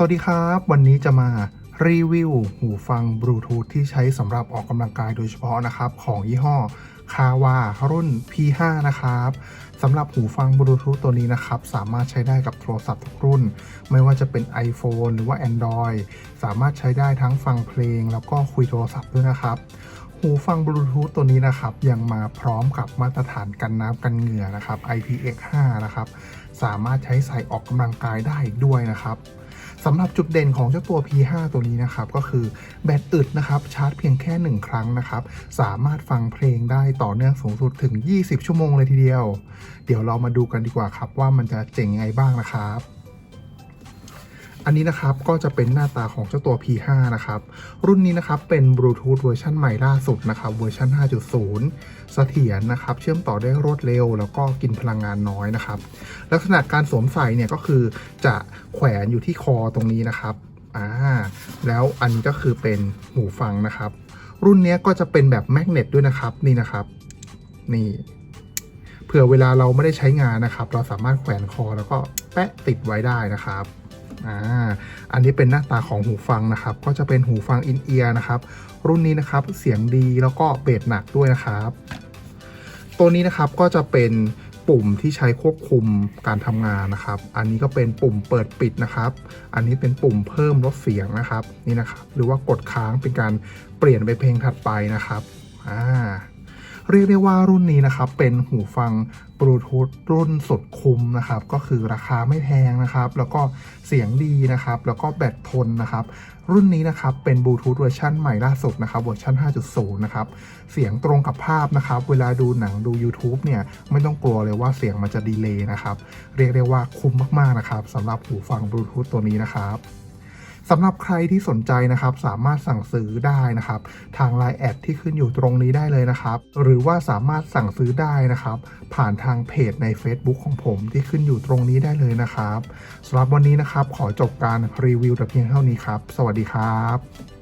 สวัสดีครับ วันนี้จะมารีวิวหูฟังบลูทูธที่ใช้สำหรับออกกำลังกายโดยเฉพาะนะครับ ของยี่ห้อคาวารุ่น P5 นะครับสำหรับหูฟังบลูทูธตัวนี้นะครับ สามารถใช้ได้กับโทรศัพท์ทุกรุ่น ไม่ว่าจะเป็น iPhone หรือว่า Android สามารถใช้ได้ทั้งฟังเพลง แล้วก็คุยโทรศัพท์ด้วยนะครับ หูฟังบลูทูธตัวนี้นะครับ ยังมาพร้อมกับมาตรฐานกันน้ำกันเหงื่อนะครับ IPX5 นะครับ สามารถใช้ใส่ออกกำลังกายได้อีกด้วยนะครับ สำหรับจุดเด่นของเจ้าตัว P5 ตัวนี้นะครับ ก็คือแบตอึดนะครับชาร์จเพียงแค่ 1 ครั้งนะครับ สามารถฟังเพลงได้ต่อเนื่องสูงสุดถึง 20 ชั่วโมงเลยทีเดียว เดี๋ยวเรามาดูกันดีกว่าครับว่ามันจะเจ๋งยังไงบ้างนะครับ อันนี้นะครับก็จะเป็นหน้าตาของเจ้าตัว P5 นะครับ รุ่นนี้นะครับเป็นบลูทูธเวอร์ชันใหม่ล่าสุดนะครับเวอร์ชัน5.0 เสถียรนะครับ เชื่อมต่อได้รวดเร็ว แล้วก็กินพลังงานน้อยนะครับ ลักษณะการสวมใส่เนี่ยก็คือจะแขวนอยู่ที่คอตรงนี้นะครับอ่าแล้วอันนี้ก็คือเป็นหูฟังนะครับ รุ่นนี้ก็จะเป็นแบบแมกเนตด้วยนะครับนี่นะครับ นี่เผื่อเวลาเราไม่ได้ใช้งานนะครับ เราสามารถแขวนคอแล้วก็แปะติดไว้ได้นะครับ อ่าอันนี้เป็นหน้าตาของหูฟังนะครับ ก็จะเป็นหูฟังอินเอียร์นะครับ รุ่นนี้นะครับเสียงดีแล้วก็เบสหนักด้วยนะครับ ตัวนี้นะครับก็จะเป็นปุ่มที่ใช้ควบคุมการทำงานนะครับ อันนี้ก็เป็นปุ่มเปิดปิดนะครับ อันนี้เป็นปุ่มเพิ่มลดเสียงนะครับนี่นะครับ หรือว่ากดค้างเป็นการเปลี่ยนไปเพลงถัดไปนะครับ อ่า เรียกได้ว่ารุ่นนี้นะครับเป็นหูฟังบลูทูธรุ่นสุดคุ้มนะครับก็คือราคาไม่แพงนะครับแล้วก็เสียงดีนะครับแล้วก็แบตทนนะครับรุ่นนี้นะครับเป็นบลูทูธเวอร์ชันใหม่ล่าสุดนะครับเวอร์ชัน5.0 นะครับเสียงตรงกับภาพนะครับเวลาดูหนังดู YouTube เนี่ยไม่ต้องกลัวเลยว่าเสียงมันจะดีเลย์นะครับเรียกได้ว่าคุ้มมากๆนะครับสำหรับหูฟังบลูทูธตัวนี้นะครับ สำหรับใครที่สนใจนะครับ สามารถสั่งซื้อได้นะครับ ทาง Line แอดที่ขึ้นอยู่ตรงนี้ได้เลยนะครับ หรือว่าสามารถสั่งซื้อได้นะครับ ผ่านทางเพจใน Facebook ของผมที่ขึ้นอยู่ตรงนี้ได้เลยนะครับสำหรับวันนี้นะครับ ขอจบการรีวิวแต่เพียงเท่านี้ครับ สวัสดีครับ